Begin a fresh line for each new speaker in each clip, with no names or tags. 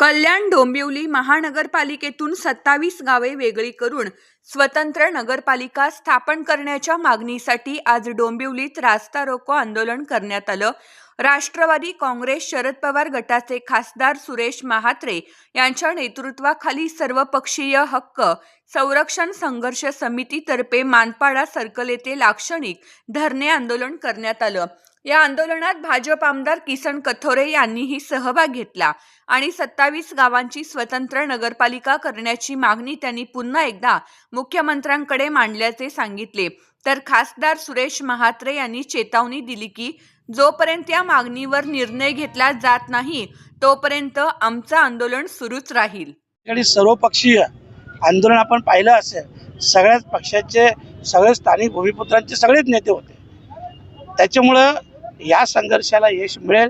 कल्याण डोंबिवली महानगरपालिकेतून सत्तावीस गावे वेगळी करून स्वतंत्र नगरपालिका स्थापन करण्याच्या मागणीसाठी आज डोंबिवलीत रास्ता रोको आंदोलन करण्यात आलं. राष्ट्रवादी काँग्रेस शरद पवार गटाचे खासदार सुरेश महात्रे यांच्या नेतृत्वाखाली सर्वपक्षीय हक्क संरक्षण संघर्ष समितीतर्फे मानपाडा सर्कल येथे लाक्षणिक धरणे आंदोलन करण्यात आलं. या आंदोलनात भाजप आमदार किसन कथोरे यांनीही सहभाग घेतला आणि सत्तावीस गावांची स्वतंत्र नगरपालिका करण्याची मागणी त्यांनी पुन्हा एकदा मुख्यमंत्र्यांकडे मांडल्याचे सांगितले. तर खासदार सुरेश महात्रे यांनी चेतावणी दिली की जोपर्यंत या मागणीवर निर्णय घेतला जात नाही तोपर्यंत आमचं आंदोलन सुरूच राहील.
सर्वपक्षीय आंदोलन आपण पाहिलं असेल सगळ्याच पक्षाचे सगळे स्थानिक भूमिपुत्रांचे सगळेच नेते होते. त्याच्यामुळं या संघर्षाला यश मिळेल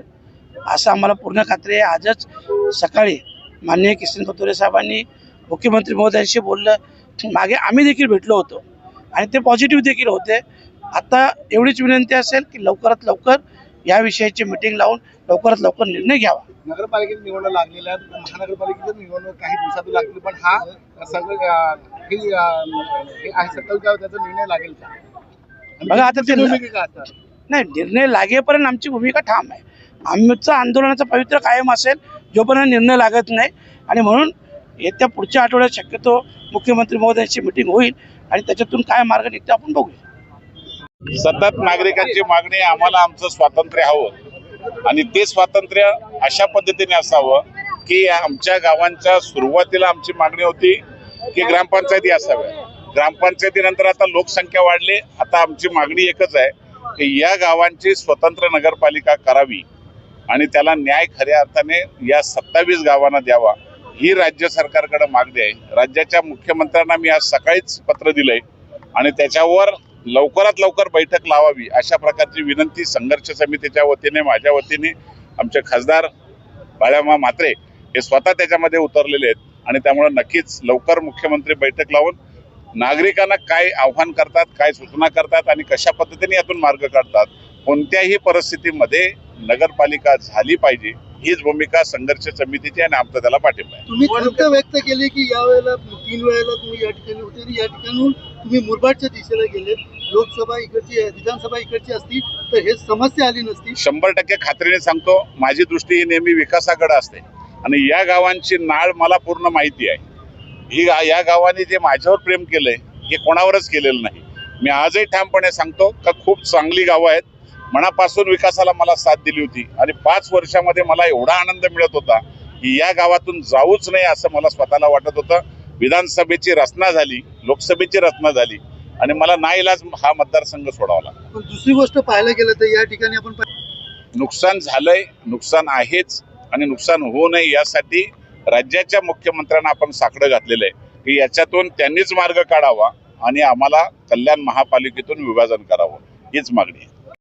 असं आम्हाला पूर्ण खात्री आहे. आजच सकाळी माननीय किसन कतोरे साहेबांनी मुख्यमंत्री महोदयांशी बोललं. मागे आम्ही देखील भेटलो होतो आणि ते पॉझिटिव्ह देखील होते. आता एवढीच विनंती असेल की लवकरात लवकर या विषयाची मिटिंग लावून लवकरात लवकर निर्णय घ्यावा.
नगरपालिकेत निवडणूक लागलेल्या आहेत. महानगरपालिकेत निवडणूक काही दिवसातून लागली पण हा सगळं त्याचा निर्णय लागेल
बघा आता ते- नाही निर्णय लागेपर्यंत आमची भूमिका ठाम आहे. आमचं आंदोलनाचं पवित्र कायम असेल जोपर्यंत निर्णय लागत नाही. आणि म्हणून येत्या पुढच्या आठवड्यात शक्यतो मुख्यमंत्री महोदयांची मिटिंग होईल आणि त्याच्यातून काय मार्ग निघतो आपण बघूया.
सतत नागरिकांची मागणी आम्हाला आमचं स्वातंत्र्य हवं. आणि ते स्वातंत्र्य अशा पद्धतीने असावं की आमच्या गावांच्या सुरुवातीला आमची मागणी होती की ग्रामपंचायती असाव्या. ग्रामपंचायतीनंतर आता लोकसंख्या वाढली आता आमची मागणी एकच आहे. की या गावांची स्वतंत्र नगरपालिका करावी आणि त्याला न्याय खऱ्या अर्थाने या सत्तावीस गावांना द्यावा ही राज्य सरकारकडे मागणी आहे. राज्याच्या मुख्यमंत्र्यांना मी आज सकाळीच पत्र दिलंय आणि त्याच्यावर लवकरात लवकर बैठक लावावी अशा प्रकारची विनंती संघर्ष समितीच्या वतीने माझ्या वतीने आमचे खासदार बाळ्यामा म्हात्रे हे स्वतः त्याच्यामध्ये उतरलेले आहेत आणि त्यामुळे नक्कीच लवकर मुख्यमंत्री बैठक लावून नागरिकांना काय आव्हान करतात काय सूचना करतात आणि कशा पद्धतीने यातून मार्ग काढतात कोणत्याही परिस्थितीमध्ये नगरपालिका झाली पाहिजे हीच भूमिका संघर्ष समितीची आणि आमचा त्याला पाठिंबा आहे.
तुम्ही खंत व्यक्त केली की यावेळेला तीन वेळेला तुम्ही या ठिकाणी होते या ठिकाणून तुम्ही मुरबाडच्या दिशेला गेले लोकसभा इकडची विधानसभा इकडची असती तर हे समस्या आली नसती.
शंभर टक्के खात्रीने सांगतो माझी दृष्टी ही नेहमी विकासाकडे असते. आणि या गावांची नाळ मला पूर्ण माहिती आहे. ही या गावाने जे माझ्यावर प्रेम केलंय हे कोणावरच केलेलं नाही. मी आजही ठामपणे सांगतो का खूप चांगली गावं आहेत. मनापासून विकासाला मला साथ दिली होती आणि पाच वर्षामध्ये मला एवढा आनंद मिळत होता की या गावातून जाऊच नाही असं मला स्वतःला वाटत होतं. विधानसभेची रचना झाली लोकसभेची रचना झाली आणि मला नाईलाज हा मतदारसंघ सोडावा लागला.
पण दुसरी गोष्ट पाहायला गेलं तर या ठिकाणी आपण
नुकसान झालंय नुकसान आहेच आणि नुकसान होऊ नये यासाठी राज्याच्या मुख्यमंत्र्यांना आपण साकडं घातलेलं आहे की याच्यातून त्यांनीच मार्ग काढावा आणि आम्हाला कल्याण महापालिकेतून विभाजन करावं हीच मागणी आहे.